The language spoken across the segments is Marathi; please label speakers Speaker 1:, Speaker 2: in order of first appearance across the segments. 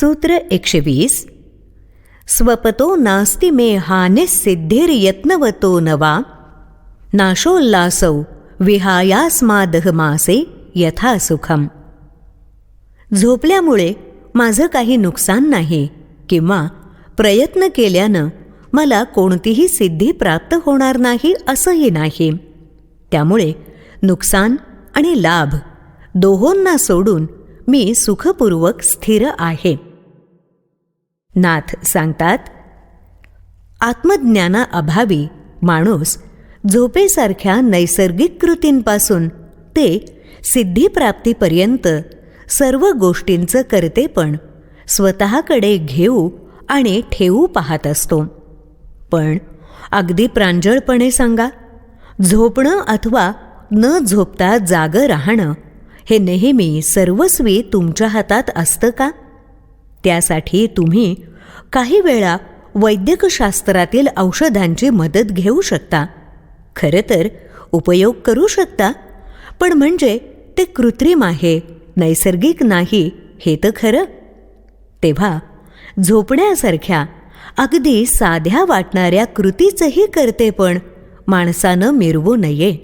Speaker 1: सूत्र एकशे वीस स्वपतो नास्ति मे हानिसिद्धिर्यत्नवतो वा नाशोल्लासौ विहायास्मादह मासे यथा सुखम झोपल्यामुळे माझं काही नुकसान नाही किंवा प्रयत्न केल्यानं मला कोणतीही सिद्धी प्राप्त होणार नाही असंही नाही. त्यामुळे नुकसान आणि लाभ दोहोंना सोडून मी सुखपूर्वक स्थिर आहे. नाथ सांगतात आत्मज्ञानाअभावी माणूस झोपेसारख्या नैसर्गिक कृतींपासून ते सिद्धीप्राप्तीपर्यंत सर्व गोष्टींचं करतेपण स्वतःकडे घेऊ आणि ठेवू पाहत असतो. पण अगदी प्रांजळपणे सांगा झोपणं अथवा न झोपता जागं राहणं हे नेहमी सर्वस्वी तुमच्या हातात असतं का? त्यासाठी तुम्ही काही वेळा वैद्यकशास्त्रातील औषधांची मदत घेऊ शकता. खरं तर उपयोग करू शकता. पण म्हणजे ते कृत्रिम आहे नैसर्गिक नाही हे तर खरं. तेव्हा झोपण्यासारख्या अगदी साध्या वाटणाऱ्या कृतीचंही करते पण माणसानं मिरवू नये.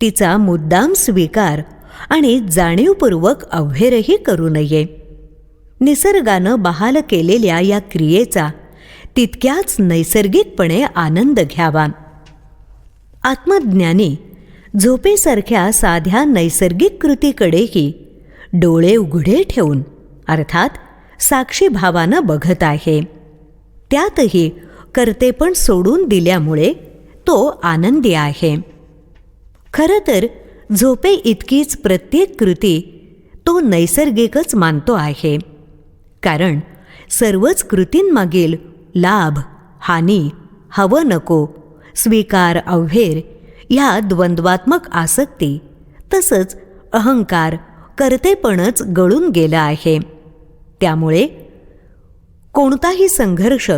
Speaker 1: तिचा मुद्दाम स्वीकार आणि जाणीवपूर्वक अव्हेरही करू नये. निसर्गानं बहाल केलेल्या या क्रियेचा तितक्याच नैसर्गिकपणे आनंद घ्यावा. आत्मज्ञानी झोपेसारख्या साध्या नैसर्गिक कृतीकडेही डोळे उघडे ठेवून अर्थात साक्षीभावानं बघत आहे. त्यातही कर्तेपण सोडून दिल्यामुळे तो आनंदी आहे. खरं तर झोपे इतकीच प्रत्येक कृती तो नैसर्गिकच मानतो आहे. कारण सर्वच कृतींमागील लाभ हानी हवं नको स्वीकार अव्हेर ह्या द्वंद्वात्मक आसक्ती तसंच अहंकार करतेपणच गळून गेलं आहे. त्यामुळे कोणताही संघर्ष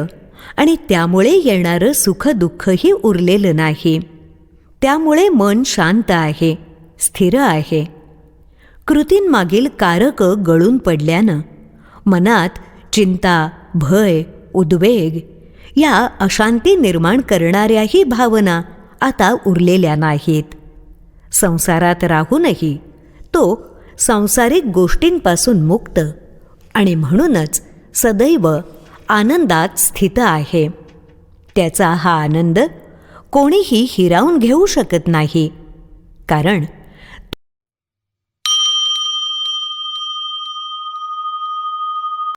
Speaker 1: आणि त्यामुळे येणारं सुखदुःखही उरलेलं नाही. त्यामुळे मन शांत आहे स्थिर आहे. कृतींमागील कारकं गळून पडल्यानं मनात चिंता भय उद्वेग या अशांती निर्माण करणाऱ्याही भावना आता उरलेल्या नाहीत. संसारात राहूनही तो सांसारिक गोष्टींपासून मुक्त आणि म्हणूनच सदैव आनंदात स्थित आहे. त्याचा हा आनंद कोणीही हिरावून घेऊ शकत नाही. कारण